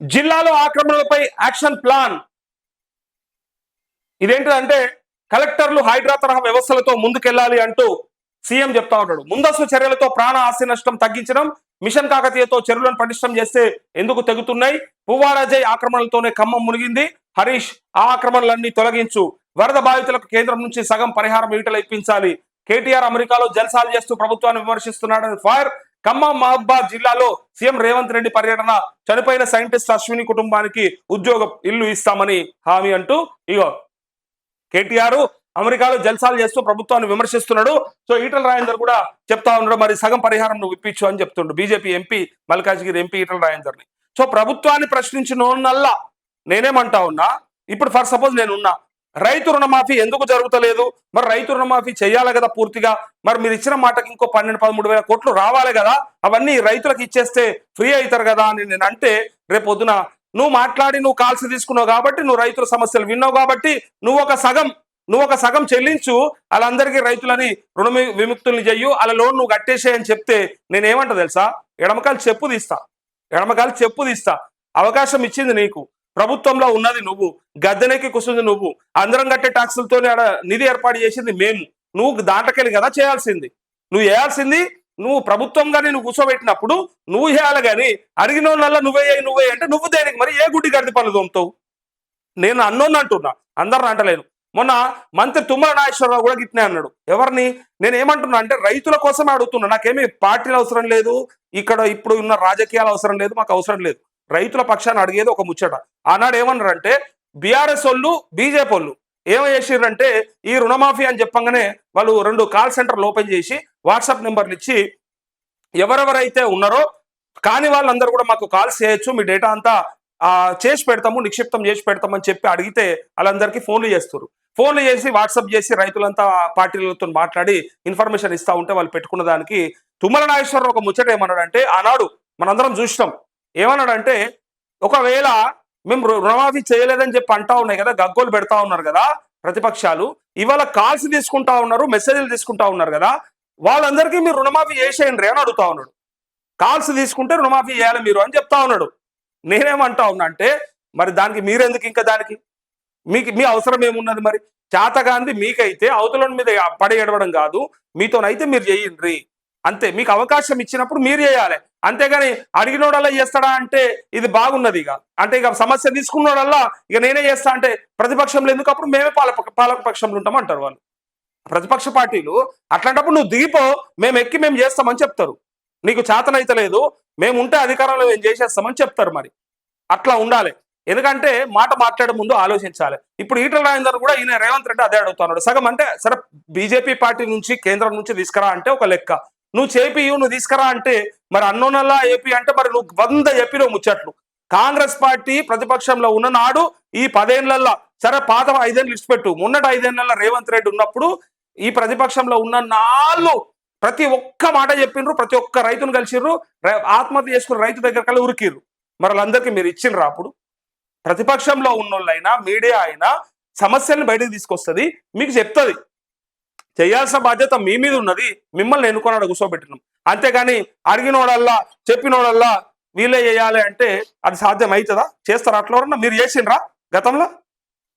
జిల్లాలో ఆక్రమణలపై action plan. ఇదేంటంటే కలెక్టర్లు హైడ్రా తరహా వ్యవస్థలతో ముందుకెళ్ళాలి అంటూ సీఎం చెప్తా ఉన్నాడు ముందస్తు చర్యలతో ప్రాణ ఆస్తి నష్టం తగ్గించడం మిషన్ కాకతీయతో చెరువులను పటిష్టం చేస్తే ఎందుకు తెగుతున్నాయి? పువ్వారాజయ్ ఆక్రమణలతోనే ఖమ్మం మునిగింది. హరీష్ ఆ ఆక్రమణలన్నీ తొలగించు. వరద బాధితులకు కేంద్రం నుంచి సగం పరిహారం ఈటలు ఇప్పించాలి. కేటీఆర్ అమెరికాలో జల్సాలు చేస్తూ ప్రభుత్వాన్ని విమర్శిస్తున్నాడని ఫైర్ ఖమ్మం మహబాద్ జిల్లాలో సీఎం రేవంత్ రెడ్డి పర్యటన చనిపోయిన సైంటిస్ట్ అశ్విని కుటుంబానికి ఉద్యోగం ఇల్లు ఇస్తామని హామీ అంటూ ఇగో కేటీఆర్ అమెరికాలో జల్సాలు చేస్తూ ప్రభుత్వాన్ని విమర్శిస్తున్నాడు. సో ఈటల రాజేందర్ కూడా చెప్తా ఉన్నాడు మరి సగం పరిహారం నువ్వు ఇప్పించు అని చెప్తుండు. BJP MP Malkajgiri MP Etela రాజేందర్ని. So ప్రభుత్వాన్ని ప్రశ్నించిన నేనేమంటా ఉన్నా ఇప్పుడు ఫర్ సపోజ్ నేను ఉన్నా రైతు రుణమాఫీ ఎందుకు జరుగుతలేదు? మరి రైతు రుణమాఫీ చేయాలి కదా పూర్తిగా. మరి మీరు ఇచ్చిన మాటకి ఇంకో పన్నెండు పదమూడు వేల కోట్లు రావాలి కదా. అవన్నీ రైతులకు ఇచ్చేస్తే ఫ్రీ అవుతారు కదా అని నేను అంటే రేపు నువ్వు మాట్లాడి నువ్వు కాల్సి తీసుకున్నావు కాబట్టి నువ్వు రైతుల సమస్యలు విన్నావు కాబట్టి నువ్వు ఒక సగం నువ్వు ఒక సగం చెల్లించు. వాళ్ళందరికీ రైతులని రుణ విముక్తుల్ని చెయ్యు. అలా లోన్ నువ్వు కట్టేసే అని చెప్తే నేనేమంటా తెలుసా? ఎడమకాలు చెప్పు తీస్తా. ఎడమకాలు చెప్పు తీస్తా. అవకాశం ఇచ్చింది నీకు. ప్రభుత్వంలో ఉన్నది నువ్వు గద్దెనెక్కి కూర్చుంది నువ్వు. అందరం కట్టే ట్యాక్సులతో నిధి ఏర్పాటు చేసింది మేము. నువ్వు దాంట్లోకెళ్ళి కదా చేయాల్సింది. నువ్వు చేయాల్సింది నువ్వు ప్రభుత్వంగా నువ్వు కూర్చోబెట్టినప్పుడు నువ్వు చేయాలి కానీ అడిగిన వాళ్ళ నువ్వే నువ్వే అంటే నువ్వు దేనికి? మరి ఏ గుడ్డి గడ్డి పనులు తోముతావు? నేను అన్నోన్ అంటున్నా అందరిని అంటలేను. మొన్న మంత్రి తుమ్మల నాగేశ్వరరావు కూడా గిట్నే అన్నాడు. ఎవరిని? నేను ఏమంటున్నా అంటే రైతుల కోసమే అడుగుతున్నా. నాకేమీ పార్టీలు అవసరం లేదు. ఇక్కడ ఇప్పుడు ఉన్న రాజకీయాలు అవసరం లేదు మాకు అవసరం లేదు. రైతుల పక్షాన్ని అడిగేది ఒక ముచ్చట. ఆనాడు ఏమన్నారంటే బీఆర్ఎస్ వాళ్ళు బీజేపీ వాళ్ళు ఏమో చేసిర్రంటే ఈ రుణమాఫీ అని చెప్పంగానే వాళ్ళు రెండు కాల్ సెంటర్లు ఓపెన్ చేసి వాట్సాప్ నెంబర్లు ఇచ్చి ఎవరెవరైతే ఉన్నారో కాని వాళ్ళందరూ కూడా మాకు కాల్స్ చేయొచ్చు మీ డేటా అంతా చేసి పెడతాము నిక్షిప్తం చేసి పెడతామని చెప్పి అడిగితే వాళ్ళందరికీ ఫోన్లు చేస్తారు. ఫోన్లు చేసి వాట్సాప్ చేసి రైతులంతా పార్టీలతో మాట్లాడి ఇన్ఫర్మేషన్ ఇస్తా ఉంటే వాళ్ళు పెట్టుకున్న దానికి తుమ్మల నాగేశ్వరరావు ఒక ముచ్చట ఏమన్నాడంటే ఆనాడు మనందరం చూసినాం. ఏమన్నాడంటే ఒకవేళ మేము రుణమాఫీ చేయలేదని చెప్పి అంటా ఉన్నాయి కదా గగ్గోలు పెడతా ఉన్నారు కదా ప్రతిపక్షాలు. ఇవాళ కాల్స్ తీసుకుంటా ఉన్నారు మెసేజ్లు తీసుకుంటా ఉన్నారు కదా వాళ్ళందరికీ మీరు రుణమాఫీ చేసేయండి అని అడుగుతా ఉన్నాడు. కాల్స్ తీసుకుంటే రుణమాఫీ చేయాలి మీరు అని చెప్తా ఉన్నాడు. నేనేమంటా ఉన్నా అంటే మరి దానికి మీరెందుకు ఇంకా దానికి? మీకు మీ అవసరం ఏమున్నది మరి? చేతగాంది మీకైతే అవతల మీద పడి ఎడవడం కాదు మీతోనైతే మీరు చేయండి అంతే మీకు అవకాశం ఇచ్చినప్పుడు మీరు చేయాలి. అంతేగాని అడిగినోడల్లా చేస్తాడా అంటే ఇది బాగున్నది ఇక. అంటే ఇక సమస్య తీసుకున్నోడల్లా ఇక నేనే చేస్తా అంటే ప్రతిపక్షంలో ఎందుకు? అప్పుడు మేమే పాలక పాలక పక్షంలో ఉంటాం అంటారు వాళ్ళు. ప్రతిపక్ష పార్టీలు అట్లాంటప్పుడు నువ్వు దిగిపో మేము ఎక్కి మేము చేస్తామని చెప్తారు. నీకు చేతనైతలేదు మేము ఉంటే అధికారంలో మేము చేసేస్తామని చెప్తారు మరి. అట్లా ఉండాలి. ఎందుకంటే మాట మాట్లాడే ముందు ఆలోచించాలి. ఇప్పుడు ఈటల రాజేందర్ కూడా ఈయన రేవంత్ రెడ్డి అదే అడుగుతున్నాడు. సగం అంటే సరే బీజేపీ పార్టీ నుంచి కేంద్రం నుంచి తీసుకురా అంటే ఒక లెక్క. నువ్వు చేపియు నువ్వు తీసుకురా అంటే మరి అన్నోనల్లా ఏపీ అంటే మరి నువ్వు వంద చెప్పినవు ముచ్చట్లు. కాంగ్రెస్ పార్టీ ప్రతిపక్షంలో ఉన్న నాడు ఈ పదేళ్ళలో సరే పాత ఐదేళ్ళు లిస్ట్ పెట్టు. మొన్నటి ఐదేళ్ళలో రేవంత్ రెడ్డి ఉన్నప్పుడు ఈ ప్రతిపక్షంలో ఉన్న నాళ్ళు ప్రతి ఒక్క మాట చెప్పిండ్రు ప్రతి ఒక్క రైతును కలిసిర్రు ఆత్మహత్య చేసుకున్న రైతు దగ్గర కల్లా ఉరికిర్రు. మరి మీరు ఇచ్చిండ్రు అప్పుడు? ప్రతిపక్షంలో ఉన్నోళ్ళైనా మీడియా అయినా సమస్యలను బయటకు తీసుకొస్తుంది మీకు చెప్తుంది. చేయాల్సిన బాధ్యత మీ మీద ఉన్నది. మిమ్మల్ని ఎన్నుకున్నాడు కూర్చోబెట్టినాం. అంతేగాని అడిగినోడల్లా చెప్పినోడల్లా వీళ్ళే చేయాలి అంటే అది సాధ్యం అవుతుందా చేస్తారా అట్లా మీరు చేసిండ్రా గతంలో?